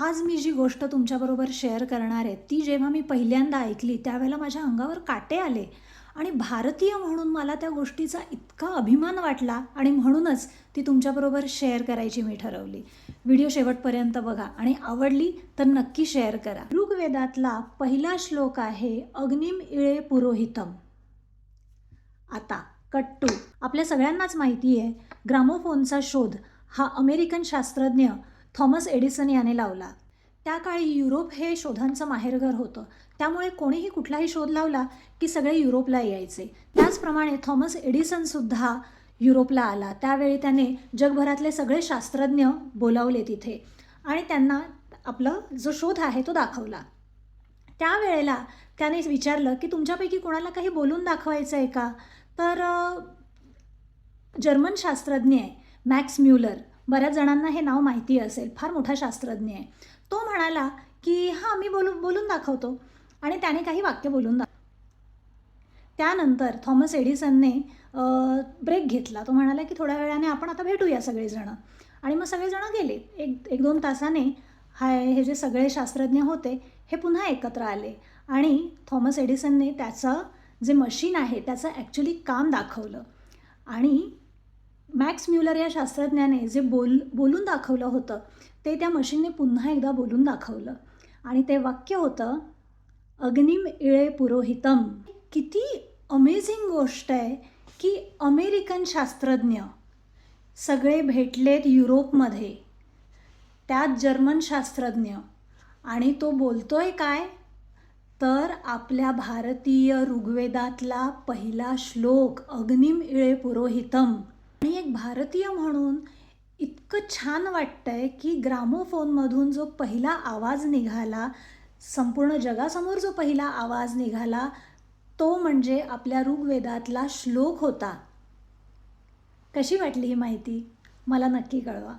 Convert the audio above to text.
आज मी जी गोष्ट तुमच्याबरोबर शेअर करणार आहे ती जेव्हा मी पहिल्यांदा ऐकली त्यावेळेला माझ्या अंगावर काटे आले. आणि भारतीय म्हणून मला त्या गोष्टीचा इतका अभिमान वाटला आणि म्हणूनच ती तुमच्याबरोबर शेअर करायची मी ठरवली. व्हिडिओ शेवटपर्यंत बघा आणि आवडली तर नक्की शेअर करा. ऋग्वेदातला पहिला श्लोक आहे अग्निम इळे पुरोहितम. आता कट्टू. आपल्या सगळ्यांनाच माहिती आहे ग्रामोफोनचा शोध हा अमेरिकन शास्त्रज्ञ थॉमस एडिसन याने लावला. त्या काळी युरोप हे शोधांचं माहेरघर होतं. त्यामुळे कोणीही कुठलाही शोध लावला की सगळे युरोपला यायचे. त्याचप्रमाणे थॉमस एडिसनसुद्धा युरोपला आला. त्यावेळी त्याने जगभरातले सगळे शास्त्रज्ञ बोलावले तिथे आणि त्यांना आपलं जो शोध आहे तो दाखवला. त्यावेळेला त्याने विचारलं की तुमच्यापैकी कोणाला काही बोलून दाखवायचं आहे का? तर जर्मन शास्त्रज्ञ आहे मॅक्स म्युलर. बऱ्याच जणांना हे नाव माहिती असेल फार मोठा शास्त्रज्ञ आहे. तो म्हणाला की हां मी बोलू बोलून दाखवतो. आणि त्याने काही वाक्य बोलून दाख त्यानंतर थॉमस एडिसनने ब्रेक घेतला. तो म्हणाला की थोड्या वेळाने आपण आता भेटूया सगळेजणं. आणि मग सगळेजणं गेले. एक एक दोन तासाने हाय हे जे सगळे शास्त्रज्ञ होते हे पुन्हा एकत्र आले. आणि थॉमस एडिसनने त्याचं जे मशीन आहे त्याचं ॲक्च्युली काम दाखवलं. आणि मॅक्स म्युलर या शास्त्रज्ञाने जे बोल बोलून दाखवलं होतं ते त्या मशीनने पुन्हा एकदा बोलून दाखवलं. आणि ते वाक्य होतं अग्निम इळे पुरोहितम. किती अमेझिंग गोष्ट आहे की अमेरिकन शास्त्रज्ञ सगळे भेटलेत युरोपमध्ये. त्यात जर्मन शास्त्रज्ञ. आणि तो बोलतोय काय? तर आपल्या भारतीय ऋग्वेदातला पहिला श्लोक अग्निम इळे पुरोहितम. आणि एक भारतीय म्हणून इतकं छान वाटतंय की ग्रामोफोनमधून जो पहिला आवाज निघाला संपूर्ण जगासमोर जो पहिला आवाज निघाला तो म्हणजे आपल्या ऋग्वेदातला श्लोक होता. कशी वाटली ही माहिती? मला नक्की कळवा.